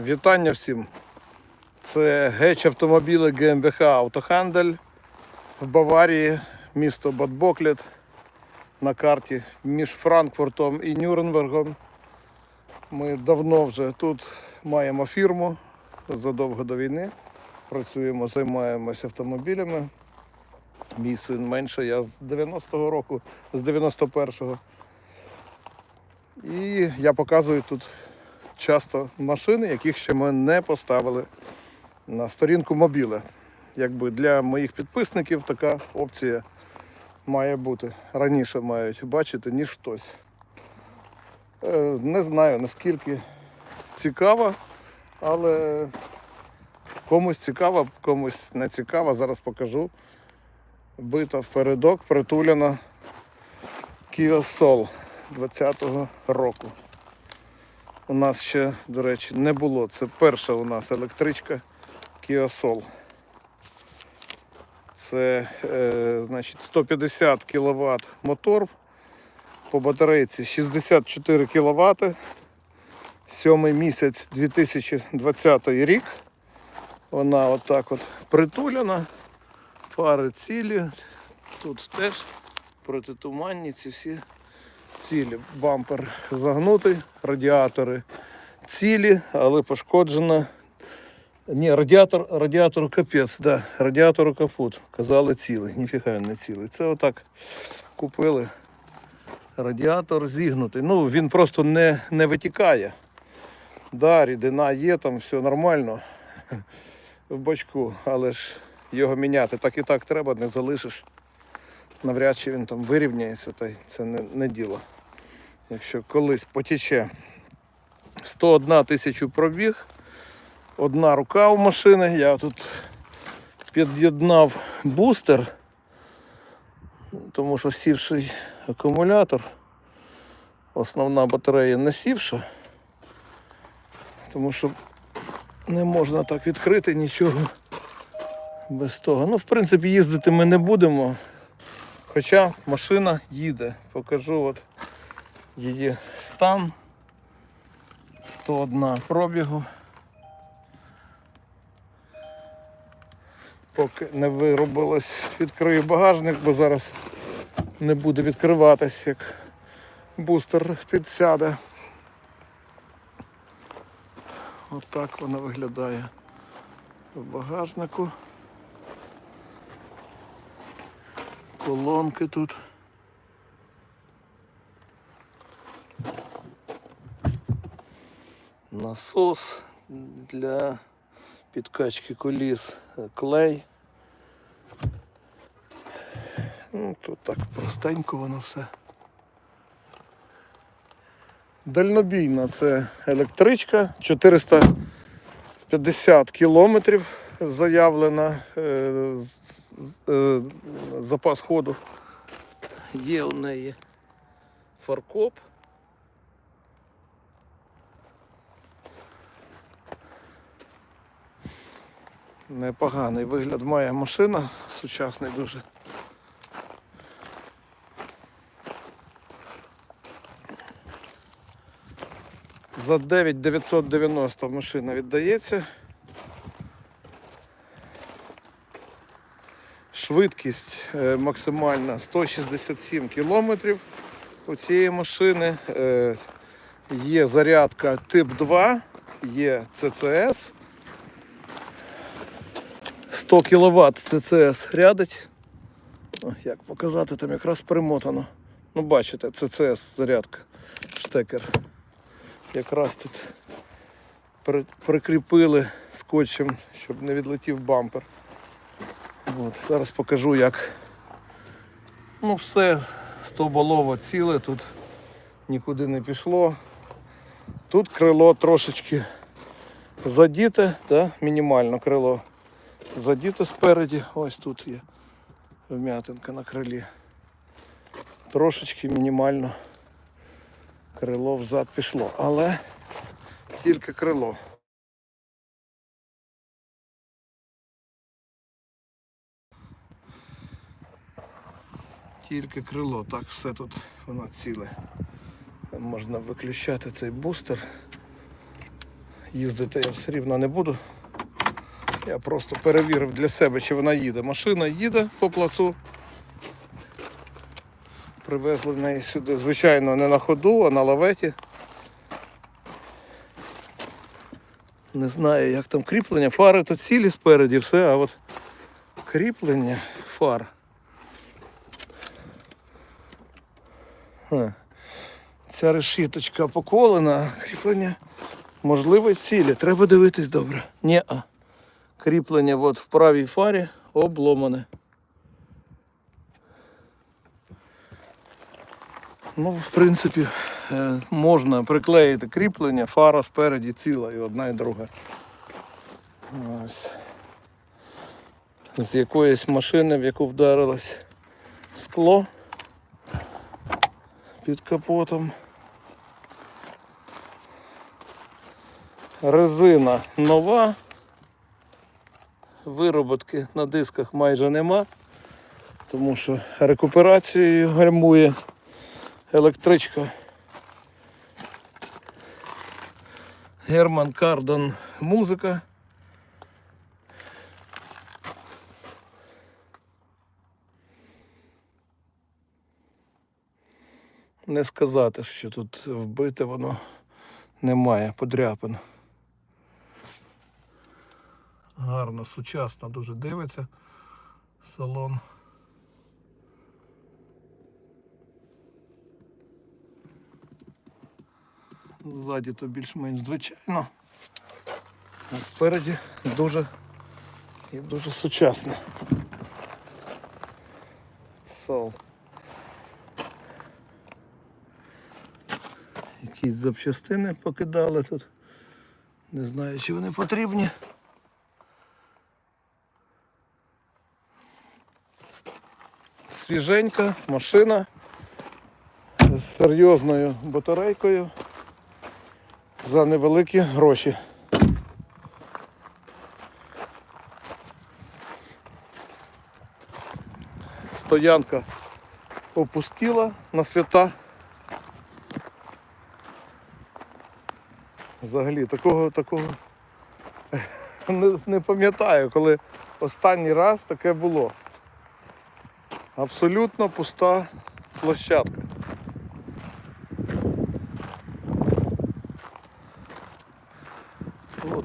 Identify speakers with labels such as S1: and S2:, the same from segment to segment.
S1: Вітання всім. Це геч автомобіли ГМБХ Автохандель в Баварії, місто Бадбоклет на карті між Франкфуртом і Нюрнбергом. Ми давно вже тут маємо фірму задовго до війни. Працюємо, займаємося автомобілями. Мій син менше, я з 90-го року, з 91-го. І я показую тут часто машини, яких ще ми не поставили на сторінку мобіле. Якби для моїх підписників така опція має бути. Раніше мають бачити, ніж хтось. Е, Не знаю наскільки цікаво, але комусь цікаво, комусь не цікаво. Зараз покажу. Бита впередок, притуляна Kia Soul 20-го року. У нас ще, до речі, не було. Це перша у нас електричка Soul. Це е, значить, 150 кВт мотор. По батарейці 64 кВт. Сьомий місяць 2020 рік. Вона отак от притуляна. Фари цілі. Тут теж протитуманні ці всі цілі. Бампер загнутий, радіатори цілі, але пошкоджена. Ні, радіатор, радіатору капець, да, радіатору капут. Казали цілий, ніфіга не цілий. Це отак купили. Радіатор зігнутий. Ну, він просто не, не витікає. Да, рідина є, там все нормально в бачку, але ж його міняти так і так треба, не залишиш. Навряд чи він там вирівняється, та це не, не діло. Якщо колись потіче 101 тисячу пробіг, одна рука у машини, я тут під'єднав бустер, тому що сівший акумулятор, основна батарея не сівша, тому що не можна так відкрити нічого без того. Ну, в принципі, їздити ми не будемо. Хоча машина їде. Покажу от її стан. 101 пробігу. Поки не виробилось, відкрию багажник, бо зараз не буде відкриватись, як бустер підсяде. Отак вона виглядає в багажнику. Колонки тут. Насос для підкачки коліс, е, клей. Ну, тут так простенько воно все. Дальнобійна це електричка, 450 кілометрів заявлена е, запас ходу. Є у неї фаркоп. Непоганий вигляд має машина, сучасний дуже. За 9990 машина віддається. Швидкість е, максимальна 167 кілометрів у цієї машини. Е, Є зарядка тип 2, є ЦЦС. 100 кВт ЦЦС рядить. Як показати, там якраз примотано. Ну, бачите, ЦЦС зарядка, штекер. Якраз тут прикріпили скотчем, щоб не відлетів бампер. От, зараз покажу як. Ну все, стовболово ціле, тут нікуди не пішло. Тут крило трошечки задіте, да? мінімально крило задіте спереді. Ось тут є вм'ятинка на крилі. Трошечки мінімально крило взад пішло, але тільки крило. Тільки крило, так все тут воно ціле. Можна виключати цей бустер. Їздити я все рівно не буду. Я просто перевірив для себе, чи вона їде. Машина їде по плацу. Привезли неї сюди, звичайно, не на ходу, а на лаветі. Не знаю, як там кріплення. Фари то цілі спереді, все, а от кріплення фар. Ця решіточка поколена, кріплення можливо цілі. Треба дивитись добре. Ні, а кріплення от в правій фарі обломане. Ну, в принципі, е, можна приклеїти кріплення, фара спереді ціла і одна і друга. Ось. З якоїсь машини, в яку вдарилось скло під капотом. Резина нова. Вироботки на дисках майже нема, тому що рекуперацією гальмує електричка. Герман Кардон музика. Не сказати, що тут вбите воно немає, подряпин. Гарно, сучасно дуже дивиться салон. Ззаді то більш-менш звичайно. А спереді дуже і дуже сучасно. Сал. Якісь запчастини покидали тут. Не знаю, чи вони потрібні. Свіженька машина з серйозною батарейкою за невеликі гроші. Стоянка опустіла на свята. Взагалі такого такого не, не пам'ятаю, коли останній раз таке було. Абсолютно пуста площадка.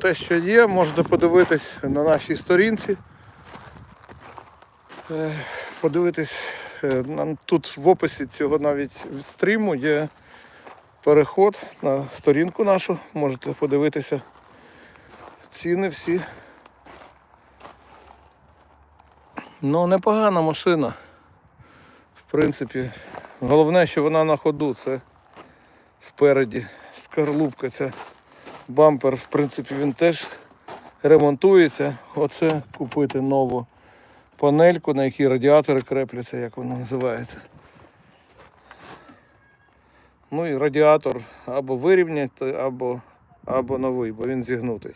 S1: Те, що є, можете подивитись на нашій сторінці. Е, Подивитись е, тут в описі цього навіть стріму є переход на сторінку нашу. Можете подивитися ціни всі. Ну, непогана машина. В принципі, головне, що вона на ходу, це спереді скорлупка ця. Бампер, в принципі, він теж ремонтується. Оце купити нову панельку, на якій радіатори крепляться, як вона називається. Ну і радіатор або вирівняти, або, або новий, бо він зігнутий.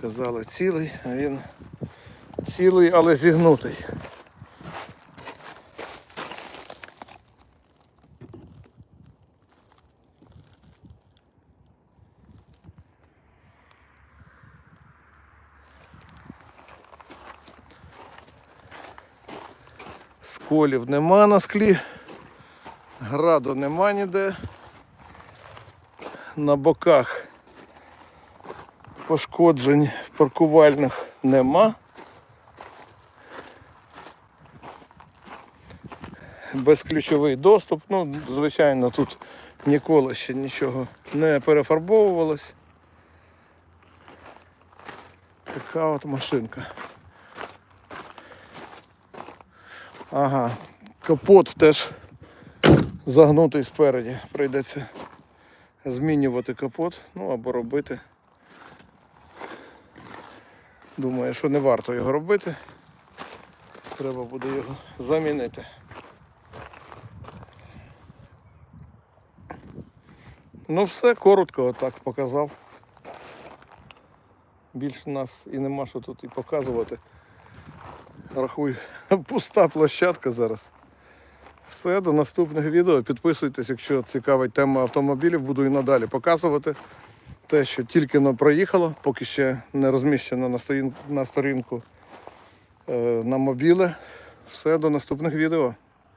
S1: Казали цілий, а він цілий, але зігнутий. Сколів нема на склі, граду нема ніде. На боках пошкоджень паркувальних нема. Безключовий доступ. Ну, звичайно, тут ніколи ще нічого не перефарбовувалось. Така от машинка. Ага, капот теж загнутий спереді. Прийдеться змінювати капот, ну або робити. Думаю, що не варто його робити. Треба буде його замінити. Ну все, коротко отак показав. Більше нас і нема що тут і показувати. Рахуй, пуста площадка зараз. Все, до наступних відео. Підписуйтесь, якщо цікавить тема автомобілів, буду і надалі показувати. те, що тільки но проїхало, поки ще не розміщено на сторінку, на сторінку е, на мобіле. Все до наступних відео.